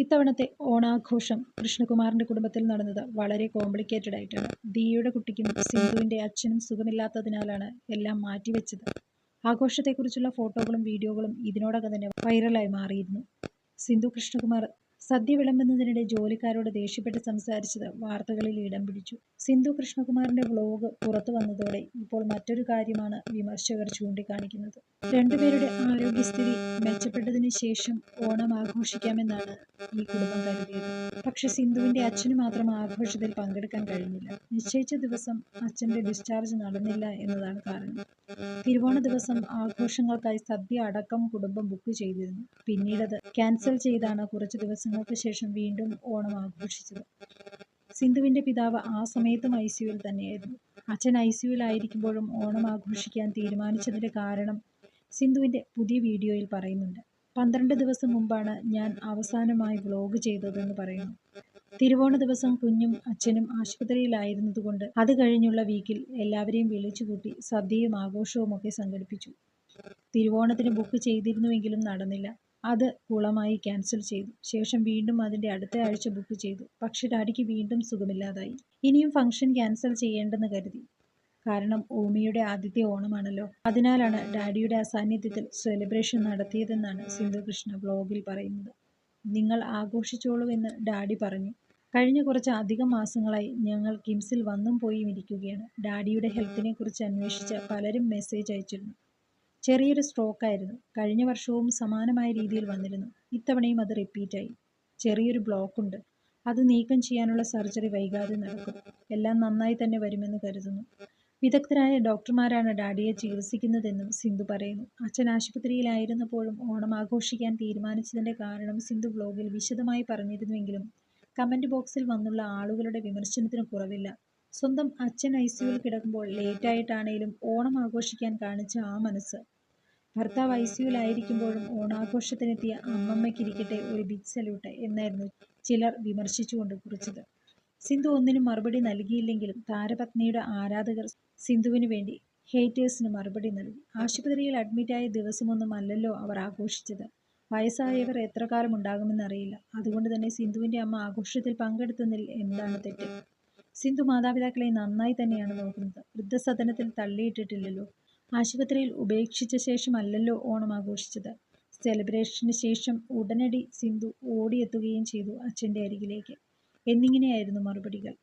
ഇത്തവണത്തെ ഓണാഘോഷം കൃഷ്ണകുമാറിന്റെ കുടുംബത്തിൽ നടന്നത് വളരെ കോംപ്ലിക്കേറ്റഡ് ആയിട്ടാണ്. ദിയുടെ കുട്ടിക്കും സിന്ധുവിന്റെ അച്ഛനും സുഖമില്ലാത്തതിനാലാണ് എല്ലാം മാറ്റിവെച്ചത്. ആഘോഷത്തെക്കുറിച്ചുള്ള ഫോട്ടോകളും വീഡിയോകളും ഇതിനോടകം തന്നെ വൈറലായി മാറിയിരുന്നു. സിന്ധു കൃഷ്ണകുമാർ സദ്യ വിളമ്പുന്നതിനിടെ ജോലിക്കാരോട് ദേഷ്യപ്പെട്ട് സംസാരിച്ചത് വാർത്തകളിൽ ഇടം പിടിച്ചു. സിന്ധു കൃഷ്ണകുമാറിന്റെ വ്ലോഗ് പുറത്തു വന്നതോടെ ഇപ്പോൾ മറ്റൊരു കാര്യമാണ് വിമർശകർ ചൂണ്ടിക്കാണിക്കുന്നത്. രണ്ടുപേരുടെ ആരോഗ്യസ്ഥിതി മെച്ചപ്പെട്ടതിന് ശേഷം ഓണം ആഘോഷിക്കാമെന്നാണ് ഈ കുടുംബം കരുതിയത്. പക്ഷെ സിന്ധുവിന്റെ അച്ഛന് മാത്രം ആഘോഷത്തിൽ പങ്കെടുക്കാൻ കഴിഞ്ഞില്ല. നിശ്ചയിച്ച ദിവസം അച്ഛന്റെ ഡിസ്ചാർജ് നടന്നില്ല എന്നതാണ് കാരണം. തിരുവോണ ദിവസം ആഘോഷങ്ങൾക്കായി സദ്യ അടക്കം കുടുംബം ബുക്ക് ചെയ്തിരുന്നു. പിന്നീടത് ക്യാൻസൽ ചെയ്താണ് കുറച്ച് ദിവസങ്ങൾക്ക് ശേഷം വീണ്ടും ഓണം ആഘോഷിച്ചത്. സിന്ധുവിന്റെ പിതാവ് ആ സമയത്തും ഐ സിയുവിൽ തന്നെയായിരുന്നു. അച്ഛൻ ഐ സിയുവിലായിരിക്കുമ്പോഴും ഓണം ആഘോഷിക്കാൻ തീരുമാനിച്ചതിന്റെ കാരണം സിന്ധുവിന്റെ പുതിയ വീഡിയോയിൽ പറയുന്നുണ്ട്. പന്ത്രണ്ട് ദിവസം മുമ്പാണ് ഞാൻ അവസാനമായി വ്ലോഗ് ചെയ്തതെന്ന് പറയുന്നു. തിരുവോണ ദിവസം കുഞ്ഞും അച്ഛനും ആശുപത്രിയിലായിരുന്നതുകൊണ്ട് അത് കഴിഞ്ഞുള്ള വീക്കിൽ എല്ലാവരെയും വിളിച്ചുകൂട്ടി സദ്യയും ആഘോഷവും ഒക്കെ സംഘടിപ്പിച്ചു. തിരുവോണത്തിന് ബുക്ക് ചെയ്തിരുന്നുവെങ്കിലും നടന്നില്ല. അത് കുളമായി ക്യാൻസൽ ചെയ്തു. ശേഷം വീണ്ടും അതിന്റെ അടുത്ത ആഴ്ച ബുക്ക് ചെയ്തു. പക്ഷെ ഡാഡിക്ക് വീണ്ടും സുഖമില്ലാതായി. ഇനിയും ഫംഗ്ഷൻ ക്യാൻസൽ ചെയ്യേണ്ടെന്ന് കരുതി. കാരണം ഓമിയുടെ ആദ്യത്തെ ഓണമാണല്ലോ. അതിനാലാണ് ഡാഡിയുടെ അസാന്നിധ്യത്തിൽ സെലിബ്രേഷൻ നടത്തിയതെന്നാണ് സിന്ധു കൃഷ്ണ ബ്ലോഗിൽ പറയുന്നത്. നിങ്ങൾ ആഘോഷിച്ചോളൂ എന്ന് ഡാഡി പറഞ്ഞു. കഴിഞ്ഞ കുറച്ച് അധികം മാസങ്ങളായി ഞങ്ങൾ കിംസിൽ വന്നും പോയും ഇരിക്കുകയാണ്. ഡാഡിയുടെ ഹെൽത്തിനെ കുറിച്ച് അന്വേഷിച്ച് പലരും മെസ്സേജ് അയച്ചിരുന്നു. ചെറിയൊരു സ്ട്രോക്ക് ആയിരുന്നു. കഴിഞ്ഞ വർഷവും സമാനമായ രീതിയിൽ വന്നിരുന്നു. ഇത്തവണയും അത് റിപ്പീറ്റായി ചെറിയൊരു ബ്ലോക്ക് ഉണ്ട്. അത് നീക്കം ചെയ്യാനുള്ള സർജറി വൈകാതെ നടക്കും. എല്ലാം നന്നായി തന്നെ വരുമെന്ന് കരുതുന്നു. വിദഗ്ധരായ ഡോക്ടർമാരാണ് ഡാഡിയെ ചികിത്സിക്കുന്നതെന്നും സിന്ധു പറയുന്നു. അച്ഛൻ ആശുപത്രിയിലായിരുന്നപ്പോഴും ഓണം ആഘോഷിക്കാൻ തീരുമാനിച്ചതിന്റെ കാരണം സിന്ധു ബ്ലോഗിൽ വിശദമായി പറഞ്ഞിരുന്നുവെങ്കിലും കമന്റ് ബോക്സിൽ വന്നുള്ള ആളുകളുടെ വിമർശനത്തിന് കുറവില്ല. സ്വന്തം അച്ഛൻ ഐ സിയുവിൽ കിടക്കുമ്പോൾ ലേറ്റായിട്ടാണേലും ഓണം ആഘോഷിക്കാൻ കാണിച്ച ആ മനസ്സ്. ഭർത്താവ് ഐ സിയുലായിരിക്കുമ്പോഴും ഓണാഘോഷത്തിനെത്തിയ അമ്മമ്മയ്ക്കിരിക്കട്ടെ ഒരു ബിഗ് സല്യൂട്ട് എന്നായിരുന്നു ചിലർ വിമർശിച്ചുകൊണ്ട് കുറിച്ചത്. സിന്ധു ഒന്നിനും മറുപടി നൽകിയില്ലെങ്കിലും താരപത്നിയുടെ ആരാധകർ സിന്ധുവിന് വേണ്ടി ഹേറ്റേഴ്സിന് മറുപടി നൽകി. ആശുപത്രിയിൽ അഡ്മിറ്റായ ദിവസമൊന്നും അല്ലല്ലോ അവർ ആഘോഷിച്ചത്. വയസ്സായവർ എത്ര കാലം ഉണ്ടാകുമെന്നറിയില്ല അതുകൊണ്ട് തന്നെ സിന്ധുവിന്റെ അമ്മ ആഘോഷത്തിൽ പങ്കെടുത്തതിൽ എന്താണ് തെറ്റ്? സിന്ധു മാതാപിതാക്കളെ നന്നായി തന്നെയാണ് നോക്കുന്നത്. വൃദ്ധസദനത്തിൽ തള്ളിയിട്ടിട്ടില്ലല്ലോ. ആശുപത്രിയിൽ ഉപേക്ഷിച്ച ശേഷമല്ലല്ലോ ഓണം ആഘോഷിച്ചത്. സെലിബ്രേഷന് ശേഷം ഉടനടി സിന്ധു ഓടിയെത്തുകയും ചെയ്തു അച്ഛന്റെ അരികിലേക്ക്. എന്നിങ്ങനെയായിരുന്നു മറുപടികൾ.